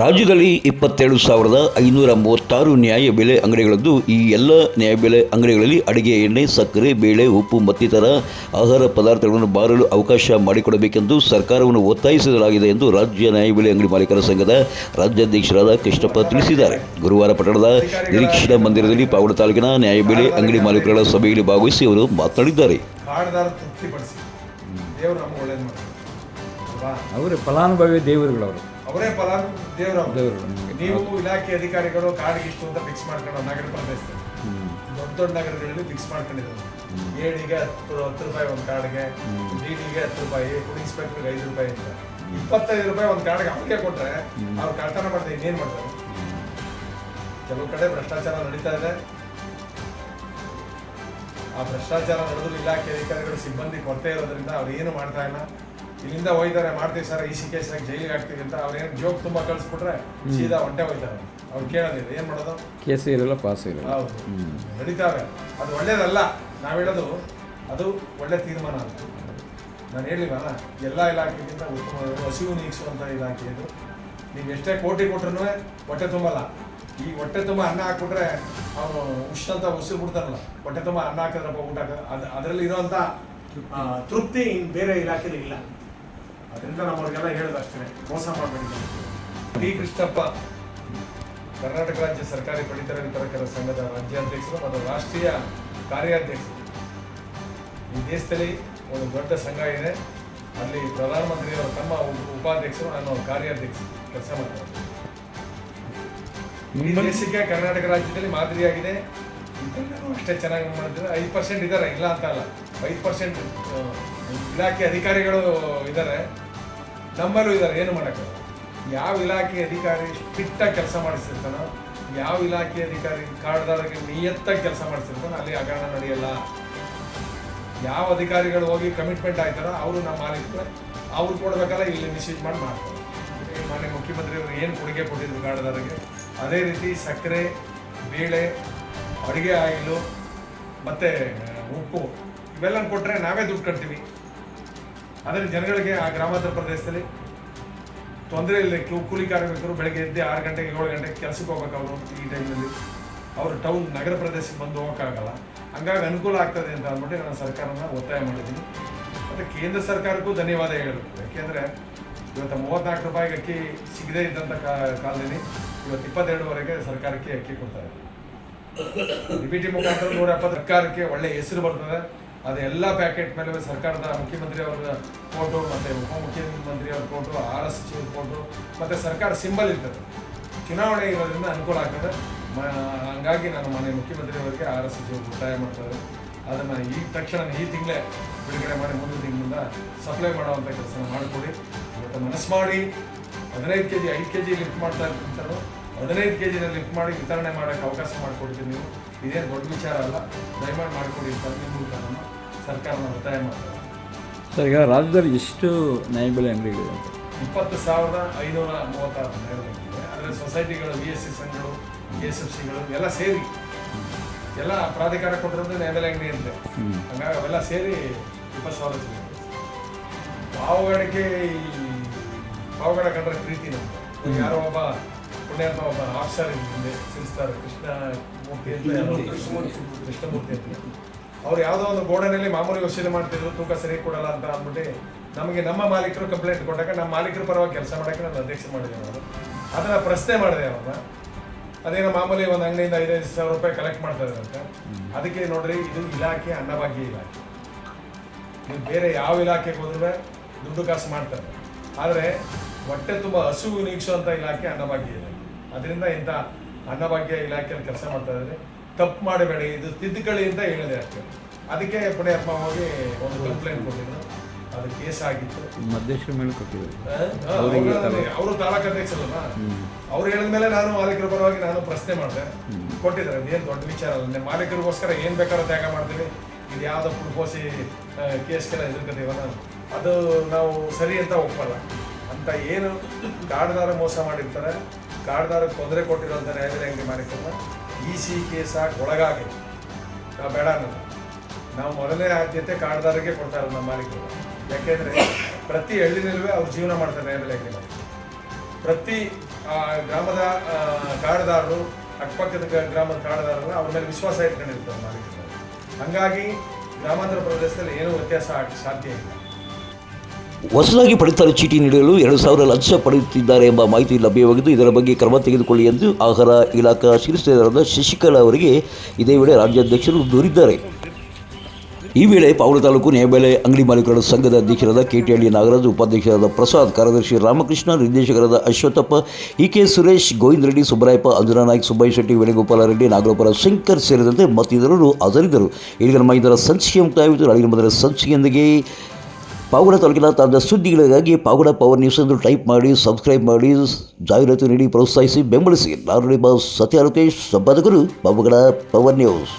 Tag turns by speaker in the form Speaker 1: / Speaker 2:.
Speaker 1: ರಾಜ್ಯದಲ್ಲಿ ಇಪ್ಪತ್ತೇಳು ಸಾವಿರದ ಐನೂರ ಮೂವತ್ತಾರು ನ್ಯಾಯಬೆಲೆ ಅಂಗಡಿಗಳದ್ದು. ಈ ಎಲ್ಲ ನ್ಯಾಯಬೆಲೆ ಅಂಗಡಿಗಳಲ್ಲಿ ಅಡಿಗೆ, ಎಣ್ಣೆ, ಸಕ್ಕರೆ, ಬೇಳೆ, ಉಪ್ಪು ಮತ್ತಿತರ ಆಹಾರ ಪದಾರ್ಥಗಳನ್ನು ಬಾರಲು ಅವಕಾಶ ಮಾಡಿಕೊಡಬೇಕೆಂದು ಸರ್ಕಾರವನ್ನು ಒತ್ತಾಯಿಸಲಾಗಿದೆ ಎಂದು ರಾಜ್ಯ ನ್ಯಾಯಬೆಲೆ ಅಂಗಡಿ ಮಾಲೀಕರ ಸಂಘದ ರಾಜ್ಯಾಧ್ಯಕ್ಷರಾದ ಕೃಷ್ಣಪ್ಪ ತಿಳಿಸಿದ್ದಾರೆ. ಗುರುವಾರ ಪಟ್ಟಣದ ನಿರೀಕ್ಷಣಾ ಮಂದಿರದಲ್ಲಿ ಪಾವಡ ತಾಲೂಕಿನ ನ್ಯಾಯಬೆಲೆ ಅಂಗಡಿ ಮಾಲೀಕರ ಸಭೆಯಲ್ಲಿ ಭಾಗವಹಿಸಿ ಅವರು ಮಾತನಾಡಿದ್ದಾರೆ.
Speaker 2: ಅವರೇ ಫಲಾನುಭವಿ ದೇವರುಗಳು
Speaker 3: ಅವರು ಅವರೇ ಫಲಾನುಭವಿ
Speaker 2: ದೇವ್ರ
Speaker 3: ನೀವು ಇಲಾಖೆ ಅಧಿಕಾರಿಗಳು ಕಾರ್ಡ್ಗೆ ಇಷ್ಟು ಅಂತ ಫಿಕ್ಸ್ ಮಾಡ್ಕೊಂಡು ನಗರ ಪ್ರದೇಶದಲ್ಲಿ. ದೊಡ್ಡ ದೊಡ್ಡ ನಗರಗಳಲ್ಲಿ ಫಿಕ್ಸ್ ಮಾಡ್ಕೊಂಡಿದ್ದಾರೆ. ಏಳಿಗೆ ಹತ್ತು ಹತ್ತು ರೂಪಾಯಿ ಒಂದು ಕಾರ್ಡ್ಗೆ ಬೀಡಿಗೆ ಹತ್ತು ರೂಪಾಯಿ ಫುಡ್ ಇನ್ಸ್ಪೆಕ್ಟರ್ಗೆ ಐದು ರೂಪಾಯಿ ಅಂತ. ಇಪ್ಪತ್ತೈದು ರೂಪಾಯಿ ಒಂದು ಕಾರ್ಡ್ಗೆ ಅವ್ರಿಗೆ ಕೊಟ್ಟರೆ ಅವ್ರು ಕಳ್ತನ ಮಾಡ್ತಾರೆ ಇನ್ನೇನು ಮಾಡ್ತಾರೆ? ಕೆಲವು ಕಡೆ ಭ್ರಷ್ಟಾಚಾರ ನಡೀತಾ ಇದೆ. ಆ ಭ್ರಷ್ಟಾಚಾರ ನಡೆದು ಇಲಾಖೆ ಅಧಿಕಾರಿಗಳು ಸಿಬ್ಬಂದಿ ಕೊರತೆ ಇರೋದ್ರಿಂದ ಅವ್ರು ಏನು ಮಾಡ್ತಾ ಇಲ್ಲ. ಇಲ್ಲಿಂದ ಹೋಯ್ತಾರೆ ಮಾಡ್ತೀವಿ ಸರ್ ಈ ಸಿ ಸರ್ ಜೈಲಿಗೆ ಹಾಕ್ತೀವಿ ಅಂತ ಅವ್ರೇನು ಜೋಕ್ ತುಂಬಾ ಕಳಿಸ್ಬಿಟ್ರೆ ಸೀದಾ ಹೊಟ್ಟೆ ಹೋಯ್ತಾರೆ ಅವ್ರು ಕೇಳೋದಿಲ್ಲ ಏನು ಮಾಡೋದು?
Speaker 2: ಕೇಸು ಇರಲ್ಲ ಪಾಸು ಇರಲ್ಲ.
Speaker 3: ಹೌದು. ನಡೀತಾವೆ ಅದು ಒಳ್ಳೇದಲ್ಲ ನಾವು ಹೇಳೋದು ಅದು ಒಳ್ಳೆ ತೀರ್ಮಾನ ಅಂತ ನಾನು ಹೇಳಿಲ್ವಲ್ಲ ಎಲ್ಲ ಇಲಾಖೆಗಿಂತ ಉತ್ತಮ ಹಸಿವು ನೀಗಿಸುವಂಥ ಇಲಾಖೆ ಇದು. ನೀವು ಎಷ್ಟೇ ಕೋಟಿ ಕೊಟ್ರು ಹೊಟ್ಟೆ ತುಂಬಲ್ಲ. ಈ ಹೊಟ್ಟೆ ತುಂಬ ಅನ್ನ ಹಾಕ್ಬಿಟ್ರೆ ಅವನು ಉಷ್ಟಂತ ಅಂತ ಉಸಿರು ಬಿಡ್ತಾರಲ್ಲ ಹೊಟ್ಟೆ ತುಂಬ ಅನ್ನ ಹಾಕಿದ್ರಪ್ಪ ಊಟ ಅದು ಅದರಲ್ಲಿ ಇರೋಂಥ ತೃಪ್ತಿ ಇನ್ನು ಬೇರೆ ಇಲಾಖೆಲಿ ಇಲ್ಲ. ಅದರಿಂದ ನಮ್ಮವ್ರಿಗೆಲ್ಲ ಹೇಳೋದು ಅಷ್ಟೇ. ಮೋಸ ಮಾಡಬೇಡಿ. ಡಿ. ಕೃಷ್ಣಪ್ಪ ಕರ್ನಾಟಕ ರಾಜ್ಯ ಸರ್ಕಾರಿ ಪಡಿತರ ವಿತರಕರ ಸಂಘದ ರಾಜ್ಯಾಧ್ಯಕ್ಷರು ಮತ್ತು ರಾಷ್ಟ್ರೀಯ ಕಾರ್ಯಾಧ್ಯಕ್ಷರು. ಈ ದೇಶದಲ್ಲಿ ಒಂದು ದೊಡ್ಡ ಸಂಘ ಇದೆ. ಅಲ್ಲಿ ಪ್ರಧಾನಮಂತ್ರಿಯವರು ತಮ್ಮ ಉಪ- ಉಪಾಧ್ಯಕ್ಷರು ನಾನು ಕಾರ್ಯಾಧ್ಯಕ್ಷರು ಕೆಲಸ ಮಾಡ್ತಾರೆ. ಈ ದೇಶಕ್ಕೆ ಕರ್ನಾಟಕ ರಾಜ್ಯದಲ್ಲಿ ಮಾದರಿಯಾಗಿದೆ. ಅಷ್ಟೇ ಚೆನ್ನಾಗಿ ಮಾಡಿದ್ರೆ ಐದು ಪರ್ಸೆಂಟ್ ಇದ್ದಾರೆ ಇಲ್ಲ ಅಂತ ಅಲ್ಲ. ಐದು ಪರ್ಸೆಂಟ್ ಇಲಾಖೆ ಅಧಿಕಾರಿಗಳು ಇದ್ದಾರೆ. ನಮ್ಮಲ್ಲೂ ಇದ್ದಾರೆ. ಏನು ಮಾಡೋಕ್ಕೆ ಯಾವ ಇಲಾಖೆ ಅಧಿಕಾರಿ ಸ್ಟ್ರಿಕ್ಟಾಗಿ ಕೆಲಸ ಮಾಡಿಸಿರ್ತಾನೋ ಯಾವ ಇಲಾಖೆ ಅಧಿಕಾರಿ ಕಾರ್ಡ್ದಾರರಿಗೆ ನಿಯತ್ತಾಗಿ ಕೆಲಸ ಮಾಡಿಸಿರ್ತಾನೋ ಅಲ್ಲಿ ಹಗರಣ ನಡೆಯಲ್ಲ. ಯಾವ ಅಧಿಕಾರಿಗಳು ಹೋಗಿ ಕಮಿಟ್ಮೆಂಟ್ ಆಯ್ತಾರೋ, ಅವರು ನಮ್ಮ ಮಾಲೀಕರು, ಅವ್ರು ಕೊಡಬೇಕಲ್ಲ, ಇಲ್ಲಿ ಮಿಸ್ಯೂಸ್ ಮಾಡಿ ಮಾಡ್ತಾರೆ. ಮಾನ್ಯ ಮುಖ್ಯಮಂತ್ರಿಯವರು ಏನು ಕೊಡುಗೆ ಕೊಟ್ಟಿದ್ರು ಕಾರ್ಡ್ದಾರರಿಗೆ? ಅದೇ ರೀತಿ ಸಕ್ಕರೆ, ಬೇಳೆ, ಅಡುಗೆ ಆಯಿಲು, ಮತ್ತು ಉಪ್ಪು. ಇವೆಲ್ಲ ಕೊಟ್ಟರೆ ನಾವೇ ದುಡ್ಡು ಕಟ್ತೀವಿ. ಆದರೆ ಜನಗಳಿಗೆ ಆ ಗ್ರಾಮಾಂತರ ಪ್ರದೇಶದಲ್ಲಿ ತೊಂದರೆ ಇಲ್ಲ ಕೂಲಿ ಕಾರ್ಮಿಕರು ಬೆಳಗ್ಗೆ ಎದ್ದು ಆರು ಗಂಟೆಗೆ, ಏಳು ಗಂಟೆಗೆ ಕೆಲಸಕ್ಕೆ ಹೋಗ್ಬೇಕು ಅವರು ಈ ಟೈಮಲ್ಲಿ ಅವರು ಟೌನ್ ನಗರ ಪ್ರದೇಶಕ್ಕೆ ಬಂದು ಹೋಗೋಕ್ಕಾಗಲ್ಲ. ಹಂಗಾಗಿ ಅನುಕೂಲ ಆಗ್ತದೆ ಅಂತ ಅಂದ್ಬಿಟ್ಟು ನಾನು ಸರ್ಕಾರನ ಒತ್ತಾಯ ಮಾಡಿದ್ದೀನಿ. ಮತ್ತು ಕೇಂದ್ರ ಸರ್ಕಾರಕ್ಕೂ ಧನ್ಯವಾದ ಹೇಳಬೇಕು. ಯಾಕೆಂದರೆ ಇವತ್ತು ಮೂವತ್ತ್ನಾಲ್ಕು ರೂಪಾಯಿಗೆ ಅಕ್ಕಿ ಸಿಗದೇ ಇದ್ದಂಥ ಕಾಲದಲ್ಲಿ ಇವತ್ತು ಇಪ್ಪತ್ತೆರಡುವರೆಗೆ ಸರ್ಕಾರಕ್ಕೆ ಅಕ್ಕಿ ಕೊಡ್ತಾರೆ. ಡಿ ಟಿ ಮುಖಾಂತರ ನೂರ ಎಪ್ಪತ್ತು ಸರ್ಕಾರಕ್ಕೆ ಒಳ್ಳೆಯ ಹೆಸರು ಬರ್ತದೆ. ಅದು ಎಲ್ಲ ಪ್ಯಾಕೆಟ್ ಮೇಲೆ ಸರ್ಕಾರದ ಮುಖ್ಯಮಂತ್ರಿ ಅವರ ಫೋಟೋ ಮತ್ತು ಉಪಮುಖ್ಯಮಂತ್ರಿ ಅವ್ರ ಫೋಟೋ ಆರ್ ಎಸ್ ಸಚಿವರ ಫೋಟೋ ಮತ್ತು ಸರ್ಕಾರ ಸಿಂಬಲ್ ಇರ್ತದೆ. ಚುನಾವಣೆ ಇರೋದ್ರಿಂದ ಅನುಕೂಲ ಆಗ್ತದೆ. ಹಂಗಾಗಿ ನಾನು ಮನೆ ಮುಖ್ಯಮಂತ್ರಿ ಅವರಿಗೆ ಆರ್ ಎಸ್ ಸಚಿವರು ಒತ್ತಾಯ ಮಾಡ್ತಾರೆ ಅದನ್ನು ಈ ತಕ್ಷಣ ಈ ತಿಂಗಳೇ ಬಿಡುಗಡೆ ಮಾಡಿ ಮುಂದಿನ ತಿಂಗಳಿಂದ ಸಪ್ಲೈ ಮಾಡುವಂಥ ಕೆಲಸ ಮಾಡಿಕೊಡಿ. ಇವತ್ತು ಮನಸ್ಸು ಮಾಡಿ. ಹದಿನೈದು ಕೆ ಜಿ ಐದು ಕೆ ಜಿ ಲಿಫ್ಟ್ ಮಾಡ್ತಾ ಇರ್ತಾರೋ ಹದಿನೈದು ಕೆ ಜಿನ ಲಿಫ್ಟ್ ಮಾಡಿ ವಿತರಣೆ ಮಾಡೋಕ್ಕೆ ಅವಕಾಶ ಮಾಡಿಕೊಡ್ತೀನಿ ನೀವು. ಇದೇನು ದೊಡ್ಡ ವಿಚಾರ ಅಲ್ಲ. ದಯಮಾಡಿ ಮಾಡಿಕೊಡಿ ಅಂತ ನಿಮ್ಮ ಸರ್ಕಾರನ ಒತ್ತಾಯ ಮಾಡ್ತಾರೆ.
Speaker 2: ಸರ್ ಈಗ ರಾಜ್ಯದಲ್ಲಿ ಎಷ್ಟು ನ್ಯಾಯಬೆಲೆ ಅಂಗಡಿಗಳಿವೆ
Speaker 3: ಇಪ್ಪತ್ತು ಸಾವಿರದ ಐನೂರ ಮೂವತ್ತಾರು ನೇರವಾಗಿವೆ ಅಂದರೆ ಸೊಸೈಟಿಗಳು ಬಿ ಎಸ್ ಸಿ ಸಂಘಗಳು ಕೆ ಎಸ್ ಎಫ್ ಸಿಗಳು ಎಲ್ಲ ಸೇರಿ. ಎಲ್ಲ ಪ್ರಾಧಿಕಾರ ಕೊಟ್ಟಿರೋದು ನ್ಯಾಯಬೆಲೆ ಅಂಗಡಿ ಅಂತ. ಹಂಗಾಗಿ ಅವೆಲ್ಲ ಸೇರಿ ಇಪ್ಪತ್ತು ಸಾವಿರ ಸಿಗುತ್ತೆ ಪಾವಗಡಕ್ಕೆ ಈ ಪಾವಗಡ ಕಂಡ್ರೆ ಪ್ರೀತಿ ನಮ್ಗೆ ಯಾರೋ ಒಬ್ಬ ಪುಣ್ಯಾತ್ಮ ಒಬ್ಬ ಆಫೀಸರ್ ಹಿಂದೆ ಸಿಲ್ಸ್ತಾರೆ ಕೃಷ್ಣ ಮೂರ್ತಿ ಅಂತ ಕೃಷ್ಣಮೂರ್ತಿ ಕೃಷ್ಣಮೂರ್ತಿ ಅಂತ. ಅವ್ರು ಯಾವುದೋ ಒಂದು ಗೋಡನಲ್ಲಿ ಮಾಮೂಲಿ ವಸೂಲಿ ಮಾಡ್ತಿದ್ರು, ತೂಕ ಸರಿ ಕೊಡಲ್ಲ ಅಂತ ಅಂದ್ಬಿಟ್ಟು ನಮಗೆ ನಮ್ಮ ಮಾಲೀಕರು ಕಂಪ್ಲೇಂಟ್ ಕೊಟ್ಟಾಗ ನಮ್ಮ ಮಾಲೀಕರ ಪರವಾಗಿ ಕೆಲಸ ಮಾಡೋಕ್ಕೆ ನಾನು ಅಧ್ಯಕ್ಷ ಮಾಡಿದೆ ನಾನು ಅದನ್ನು ಪ್ರಶ್ನೆ ಮಾಡಿದೆ ಅವ್ರನ್ನ. ಅದೇನೋ ಮಾಮೂಲಿ ಒಂದು ಅಂಗಡಿಯಿಂದ ಐದೈದು ಸಾವಿರ ರೂಪಾಯಿ ಕಲೆಕ್ಟ್ ಮಾಡ್ತಾ ಇದ್ರಂತೆ ಅದಕ್ಕೆ ನೋಡ್ರಿ, ಇದು ಇಲಾಖೆ ಅನ್ನಭಾಗ್ಯ ಇಲಾಖೆ. ನೀವು ಬೇರೆ ಯಾವ ಇಲಾಖೆಗೆ ಹೋದ್ರೆ ದುಡ್ಡು ಕಾಸು ಮಾಡ್ತಾರೆ. ಆದರೆ ಹೊಟ್ಟೆ ತುಂಬ ಹಸುವು ನೀಗಿಸುವಂಥ ಇಲಾಖೆ ಅನ್ನಭಾಗ್ಯ ಇಲಾಖೆ. ಅದರಿಂದ ಇಂಥ ಅನ್ನಭಾಗ್ಯ ಇಲಾಖೆಯಲ್ಲಿ ಕೆಲಸ ಮಾಡ್ತಾ ಇದ್ದಾರೆ. ತಪ್ಪು ಮಾಡಬೇಡಿ ಇದು ತಿದ್ದುಕಳಿ ಅಂತ ಹೇಳಿದೆ ಅಷ್ಟೇ. ಅದಕ್ಕೆ ಪುಣ್ಯಾತ್ಮ ಹೋಗಿ ಒಂದು ಕಂಪ್ಲೇಂಟ್ ಕೊಟ್ಟಿದ್ರು. ಅದು ಕೇಸ್ ಆಗಿತ್ತು.
Speaker 2: ಮಧ್ಯಸ್ಥರ ಮೇಲೆ ಕೊಟ್ಟಿದ್ದಾರೆ
Speaker 3: ಅವರು ತಾಲೂಕು ಅಧ್ಯಕ್ಷರಲ್ಲ ಅವ್ರು ಹೇಳಿದ ಮೇಲೆ ನಾನು ಮಾಲೀಕರ ಪರವಾಗಿ ನಾನು ಪ್ರಶ್ನೆ ಮಾಡಿದೆ. ಕೊಟ್ಟಿದ್ದಾರೆ. ಏನು ದೊಡ್ಡ ವಿಚಾರ ಅಲ್ಲ. ನಿಮ್ಮ ಮಾಲೀಕರಿಗೋಸ್ಕರ ಏನು ಬೇಕಾದ್ರೂ ತ್ಯಾಗ ಮಾಡ್ತೀವಿ. ಇದು ಯಾವುದೋ ಪುಡ್ಕೋಸಿ ಕೇಸ್ಗೆಲ್ಲ ಎದುರ್ಕೋತೀವಲ್ಲ ಅದು ನಾವು ಸರಿ ಅಂತ ಒಪ್ಪಲ್ಲ. ಅಂತ ಏನು ಕಾಡ್ದಾರ ಮೋಸ ಮಾಡಿರ್ತಾರೆ. ಕಾಡ್ದಾರ ತೊಂದರೆ ಕೊಟ್ಟಿರೋಂಥ ನ್ಯಾಯಾಲಯ ಅಂಗಡಿ ಮಾಲೀಕರನ್ನ. ಇ ಸಿ ಕೇಸ್ ಹಾಕಿ ಒಳಗಾಗಿ. ನಾವು ಬೇಡ ಅನ್ನೋದು. ನಾವು ಮೊದಲನೇ ಆದ್ಯತೆ ಕಾರ್ಡ್ದಾರಿಗೆ ಕೊಡ್ತಾರೆ ನಮ್ಮ ಮಾಲೀಕರು. ಯಾಕೆಂದರೆ ಪ್ರತಿ ಹಳ್ಳಿನಲ್ಲೂ ಅವ್ರು ಜೀವನ ಮಾಡ್ತಾರೆ ನ್ಯಾಯಾಲಯ ಅಂಗಡಿ ಪ್ರತಿ ಗ್ರಾಮದ ಕಾಡದಾರರು, ಅಕ್ಕಪಕ್ಕದ ಗ್ರಾಮದ ಕಾರ್ಡ್ದಾರರು ಅವ್ರ ಮೇಲೆ ವಿಶ್ವಾಸ ಇಟ್ಕೊಂಡಿರ್ತಾರೆ ಮಾಲೀಕರು. ಹಾಗಾಗಿ ಗ್ರಾಮಾಂತರ ಪ್ರದೇಶದಲ್ಲಿ ಏನೂ ವ್ಯತ್ಯಾಸ ಸಾಧ್ಯ ಇಲ್ಲ.
Speaker 1: ಹೊಸದಾಗಿ ಪಡಿತರ ಚೀಟಿ ನೀಡಲು ಎರಡು ಸಾವಿರ ಲಕ್ಷ ಪಡೆಯುತ್ತಿದ್ದಾರೆ ಎಂಬ ಮಾಹಿತಿ ಲಭ್ಯವಾಗಿದ್ದು ಇದರ ಬಗ್ಗೆ ಕ್ರಮ ತೆಗೆದುಕೊಳ್ಳಿ ಎಂದು ಆಹಾರ ಇಲಾಖಾ ಶಿರಸ್ತೇದಾರರಾದ ಶಶಿಕಲಾ ಅವರಿಗೆ ಇದೇ ವೇಳೆ ರಾಜ್ಯಾಧ್ಯಕ್ಷರು ದೂರಿದ್ದಾರೆ. ಈ ವೇಳೆ ಪಾವಳ ತಾಲೂಕು ನ್ಯಾಯಬೆಲೆ ಅಂಗಡಿ ಮಾಲೀಕರ ಸಂಘದ ಅಧ್ಯಕ್ಷರಾದ ಕೆಟಿಹಳ್ಳಿ ನಾಗರಾಜ್, ಉಪಾಧ್ಯಕ್ಷರಾದ ಪ್ರಸಾದ್, ಕಾರ್ಯದರ್ಶಿ ರಾಮಕೃಷ್ಣ, ನಿರ್ದೇಶಕರಾದ ಅಶ್ವಥಪ್ಪ ಇ ಕೆ ಸುರೇಶ್, ಗೋವಿಂದ ರೆಡ್ಡಿ, ಸುಬ್ಬರಾಯಪ್ಪ, ಅಂಜುನ ನಾಯ್ಕ, ಸುಬ್ಬಯ್ಯ ಶೆಟ್ಟಿ, ವೇಣುಗೋಪಾಲ ರೆಡ್ಡಿ ನಾಗರೋಪಾಲ ಶಂಕರ್ ಸೇರಿದಂತೆ ಮತ್ತಿತರರು ಹಾಜರಿದ್ದರು. ಇಲ್ಲಿಗೆ ನಮ್ಮ ಇದರ ಸಂಚಿಕೆ ಮುಕ್ತಾಯವಿತು ನಾಳಿನ ಮೊದಲ ಸಂಚಿಕೆಯೊಂದಿಗೆ ಪಾವಗಡ ತಾಲೂಕಿನ ತಾಜಾ ಸುದ್ದಿಗಳಿಗಾಗಿ ಪಾವಗಡ ಪವರ್ ನ್ಯೂಸ್ ಎಂದು ಟೈಪ್ ಮಾಡಿ ಸಬ್ಸ್ಕ್ರೈಬ್ ಮಾಡಿ, ಜಾಹೀರಾತು ನೀಡಿ, ಪ್ರೋತ್ಸಾಹಿಸಿ, ಬೆಂಬಲಿಸಿ. ನಾನು ನಿಮ್ಮ ಸತ್ಯ ಲೋಕೇಶ್ ಸಂಪಾದಕರು ಪಾವಗಡ ಪವರ್ ನ್ಯೂಸ್